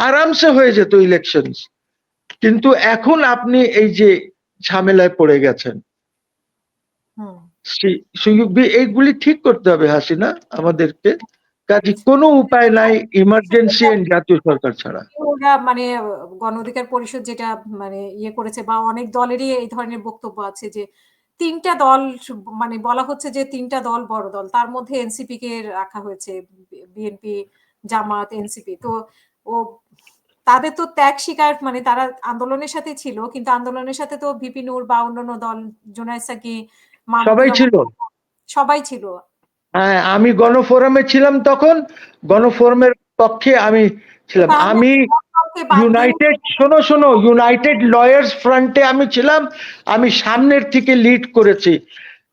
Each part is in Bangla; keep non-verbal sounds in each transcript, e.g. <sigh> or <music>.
আরামসে হয়ে যেত ইলেকশন কিন্তু এখন আপনি এই যে ঝামেলায় পড়ে গেছেন এইগুলি ঠিক করতে হবে হাসিনা আমাদেরকে। কাজে কোনো উপায় নাই ইমার্জেন্সি জাতীয় সরকার ছাড়া। ওরা মানে গণ অধিকার পরিষদ যেটা মানে ইয়ে করেছে বা অনেক দলেরই এই ধরনের বক্তব্য আছে যে তিনটা দল মানে বলা হচ্ছে যে তিনটা দল বড় দল তার মধ্যে এনসিপি কে রাখা হয়েছে বিএনপি জামাত এনসিপি। তো ও তাদের তো ত্যাগ স্বীকার মানে তারা আন্দোলনের সাথে ছিল কিন্তু আন্দোলনের সাথে তো ভিপি নূর বা অন্যান্য দল জোনায়েদ সাকি সবাই ছিল। সবাই ছিল। হ্যাঁ আমি গণফোরামে ছিলাম তখন গণফোরামের পক্ষে আমি ছিলাম। আমি ইউনাইটেড শোনো শোনো ইউনাইটেড লয়ার্স ফ্রন্টে আমি ছিলাম আমি সামনের থেকে লিড করেছি।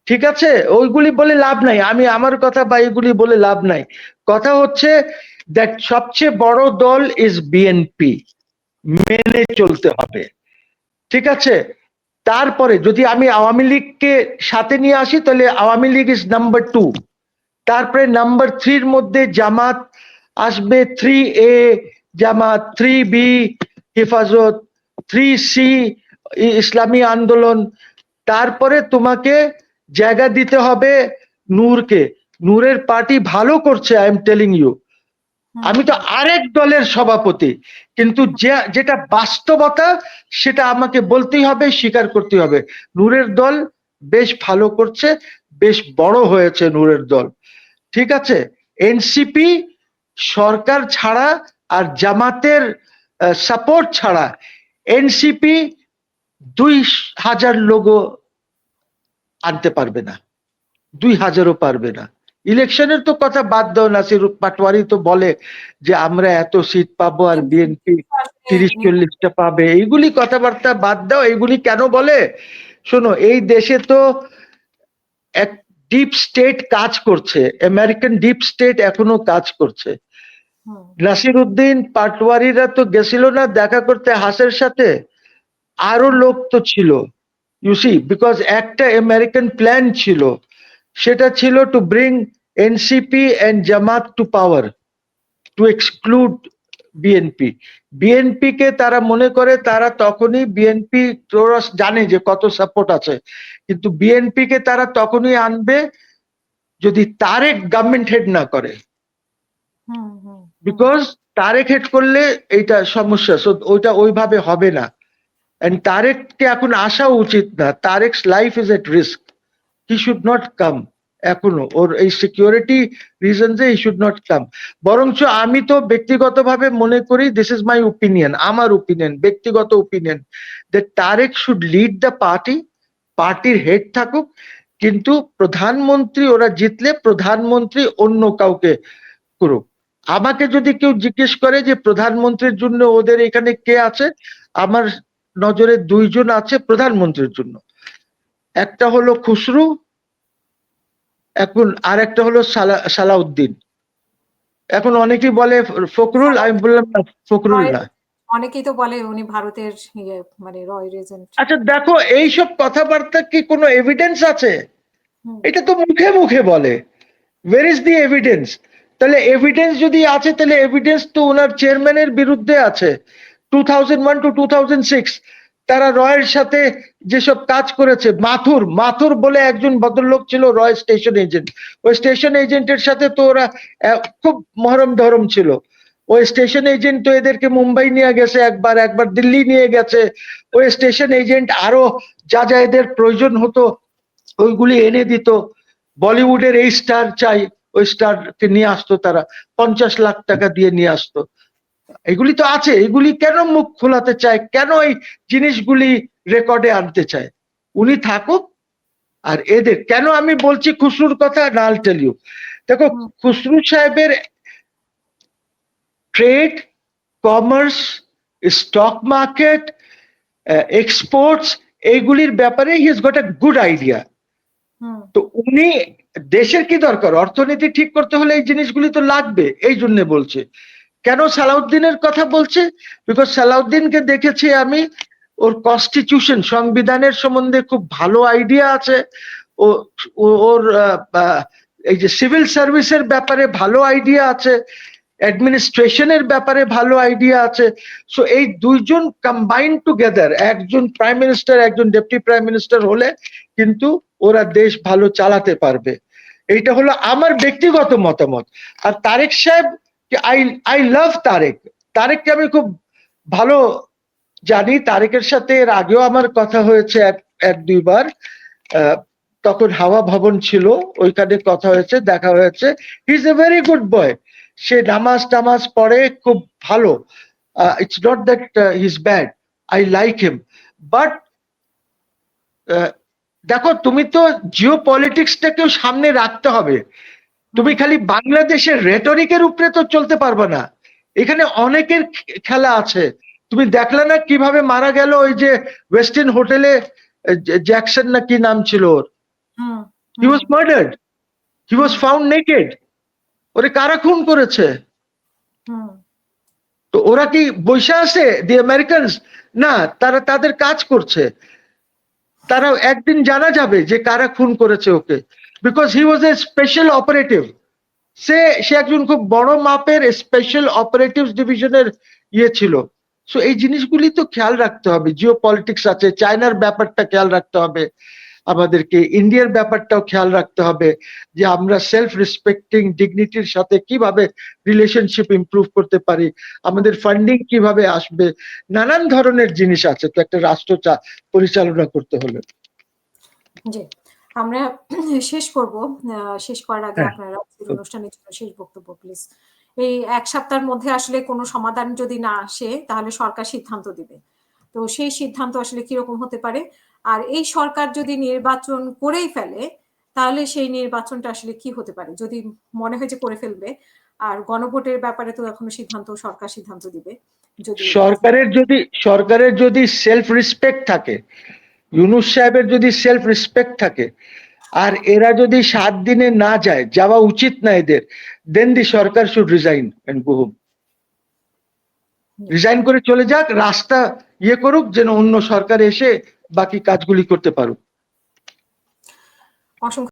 ঠিক আছে? ওইগুলি বলে লাভ নাই। আমি আমার কথা বা এগুলি বলে লাভ নাই। কথা হচ্ছে দ্যাট সবচেয়ে বড় দল ইজ বিএনপি মেনে চলতে হবে। ঠিক আছে? তারপরে যদি আমি আওয়ামী লীগকে সাথে নিয়ে আসি, তাহলে Awami League is number two তারপরে নাম্বার থ্রির মধ্যে জামাত আসবে three A Jamaat three B Hefazat three C Islami Andolan. তারপরে তোমাকে জায়গা দিতে হবে নূরকে। নূরের পার্টি ভালো করছে আই এম টেলিং ইউ আমি তো আরেক দলের সভাপতি, কিন্তু যে- যেটা বাস্তবতা সেটা আমাকে বলতেই হবে, স্বীকার করতে হবে। নূরের দল বেশ ভালো করছে, বেশ বড় হয়েছে নূরের দল। ঠিক আছে? এনসিপি সরকার ছাড়া আর জামাতের সাপোর্ট ছাড়া এনসিপি দুই হাজার লোগো আনতে পারবে না। দুই হাজারও পারবে না। ইলেকশনের তো কথা বাদ দাও নাসির পাটোয়ারি তো বলে যে আমরা এত সিট পাবো আর বিএনপি তিরিশ চল্লিশটা পাবে। এইগুলি কথাবার্তা বাদ দাও এইগুলি কেন বলে? শোনো এই দেশে তো এক ডিপ স্টেট কাজ করছে আমেরিকান ডিপ স্টেট এখনও কাজ করছে। নাসির উদ্দিন পাটওয়ারিরা তো গেছিল না দেখা করতে হাসের সাথে? আরও লোক তো ছিল। ইউ সি বিকজ একটা আমেরিকান প্ল্যান ছিল। সেটা ছিল to bring NCP and Jamaat to power to exclude BNP BNP কে তারা মনে করে তারা তখনই বিএনপি তোরা জানে যে কত সাপোর্ট আছে। কিন্তু বিএনপি কে তারা তখনই আনবে যদি তারেক গভর্নমেন্ট হেড না করে। Hmm, hmm, hmm. Because Tarique head করলে এইটা সমস্যা সো ওইটা ওইভাবে হবে না। এন্ড তারেককে এখন আসা উচিত না। Tarique's life is at risk he should not come এখনও ওর এই সিকিউরিটি রিজনসে হি শুড নট কাম বরঞ্চ আমি তো ব্যক্তিগতভাবে মনে করি দিস ইজ মাই ওপিনিয়ন আমার ওপিনিয়ন ব্যক্তিগত ওপিনিয়ন যে Tarique should lead the party পার্টির হেড থাকুক, কিন্তু প্রধানমন্ত্রী ওরা জিতলে প্রধানমন্ত্রী অন্য কাউকে করুক। আমাকে যদি কেউ জিজ্ঞেস করে যে প্রধানমন্ত্রীর জন্য ওদের এখানে কে আছে, আমার নজরে দুইজন আছে প্রধানমন্ত্রীর জন্য। একটা হলো খুসরু এখন আর একটা হলো সালা সালাউদ্দিন। এখন অনেকেই বলে ফখরুল আমি বললাম না ফখরুল না। অনেকেই তো বলে উনি ভারতের ইয়ে মানে রয় রেজেন্ট আচ্ছা দেখো এইসব কথাবার্তা কি কোনো এভিডেন্স আছে? এটা তো মুখে মুখে বলে। ওয়ের ইজ দি এভিডেন্স তাহলে এভিডেন্স যদি আছে তাহলে এভিডেন্স তো ওনার চেয়ারম্যানের বিরুদ্ধে আছে। Two thousand one to two thousand six তারা রয়ের সাথে যেসব কাজ করেছে, মাথুর মাথুর বলে একজন ভদ্রলোক ছিল রয় স্টেশন এজেন্ট। ওই স্টেশন এজেন্টের সাথে তো ওরা খুব মহরম ধরম ছিল। ওই স্টেশন এজেন্ট তো এদেরকে মুম্বাই নিয়ে গেছে একবার একবার দিল্লি নিয়ে গেছে। ওই স্টেশন এজেন্ট আরও যা যা এদের প্রয়োজন হতো, ওইগুলি এনে দিত। বলিউডের এই স্টার চাই, ওই স্টারকে নিয়ে আসতো তারা। পঞ্চাশ লাখ টাকা দিয়ে নিয়ে আসতো। এগুলি তো আছে এগুলি কেন মুখ খোলাতে চায়? কেন এই জিনিসগুলি রেকর্ডে আনতে চায়? উনি থাকুক আর এদের কেন আমি বলছি খুসরুর কথা? নাল টেল ইউ দেখো। খুসরু সাহেবের trade commerce stock market exports এইগুলির ব্যাপারে he has got a good idea তো উনি দেশের কি দরকার? অর্থনীতি ঠিক করতে হলে এই জিনিসগুলি তো লাগবে এই জন্য বলছে। কেন সালাউদ্দিনের কথা বলছে? বিকজ সালাউদ্দিনকে দেখেছি আমি, ওর কনস্টিটিউশন সংবিধানের সম্বন্ধে খুব ভালো আইডিয়া আছে। ও ওর এই যে সিভিল সার্ভিসের ব্যাপারে ভালো আইডিয়া আছে। অ্যাডমিনিস্ট্রেশনের ব্যাপারে ভালো আইডিয়া আছে। সো এই দুইজন কম্বাইন টুগেদার একজন প্রাইম মিনিস্টার একজন ডেপুটি প্রাইম মিনিস্টার হলে কিন্তু ওরা দেশ ভালো চালাতে পারবে। এইটা হলো আমার ব্যক্তিগত মতামত। আর তারেক সাহেব আই আই লাভ তারেক। তারেককে আমি খুব ভালো জানি। তারেকের সাথে এর আগেও আমার কথা হয়েছে এক এক দুইবার। তখন হাওয়া ভবন ছিল, ওইখানে কথা হয়েছে, দেখা হয়েছে। He is a very good boy সে নামাজ, টামাজ পড়ে খুব ভালো। It's not that he is bad I like him but দেখো, তুমি তো জিও পলিটিক্সটাকেও সামনে রাখতে হবে। তুমি খালি বাংলাদেশের রেটরিকের উপরে তো চলতে পারবে না। এখানে অনেকের খেলা আছে। তুমি দেখলে না কীভাবে মারা গেল ওই যে ওয়েস্টার্ন হোটেলে জ্যাকসন না কি নাম ছিল ওর? হুম, he was murdered he was found naked ওরে কারা খুন করেছে? হুম, তো ওরা কি বসে আছে? দি আমেরিকানস না তারা তাদের কাজ করছে। তারা একদিন জানা যাবে যে কারা খুন করেছে ওকে। Because he was a special operative সে সে একজন খুব বড় মাপের স্পেশাল অপারেটিভ ডিভিশনের ইয়ে ছিল। সো এই জিনিসগুলি তো খেয়াল রাখতে হবে। জিও পলিটিক্স আছে চায়নার ব্যাপারটা খেয়াল রাখতে হবে। আমাদেরকে ইন্ডিয়ার ব্যাপারটাও খেয়াল রাখতে হবে যে আমরা সেলফ রেসপেক্টিং ডিগনিটির সাথে কীভাবে রিলেশনশিপ ইমপ্রুভ করতে পারি, আমাদের ফান্ডিং কীভাবে আসবে, নানান ধরনের জিনিস আছে। তো একটা রাষ্ট্র পরিচালনা করতে হলে। জি। আমরা <clears throat> শেষ করব। শেষ করার আগে হ্যাঁ। আপনারা অনুষ্ঠানের জন্য শেষ বক্তব্য প্লিজ এই এক সপ্তাহের মধ্যে আসলে কোনো সমাধান যদি না আসে তাহলে সরকার সিদ্ধান্ত দিবে। তো সেই সিদ্ধান্ত আসলে কীরকম হতে পারে? আর এই সরকার যদি নির্বাচন করেই ফেলে তাহলে সেই নির্বাচনটা আসলে কি হতে পারে? যদি মনে হয় যে করে ফেলবে আর গণভোটের ব্যাপারে তো এখনও সিদ্ধান্ত সরকার সিদ্ধান্ত দিবে। যদি সরকারের যদি সরকারের যদি সেলফ রেসপেক্ট থাকে ইউনুস সাহেবের যদি সেলফ রেসপেক্ট থাকে, আর এরা যদি সাত দিনে না যায়, যাওয়া উচিত না এদের then the Sarkar should resign and go home resign করে চলে যাক, রাস্তা ইয়ে করুক, যেন অন্য সরকার এসে বাকি কাজগুলি করতে পারুক।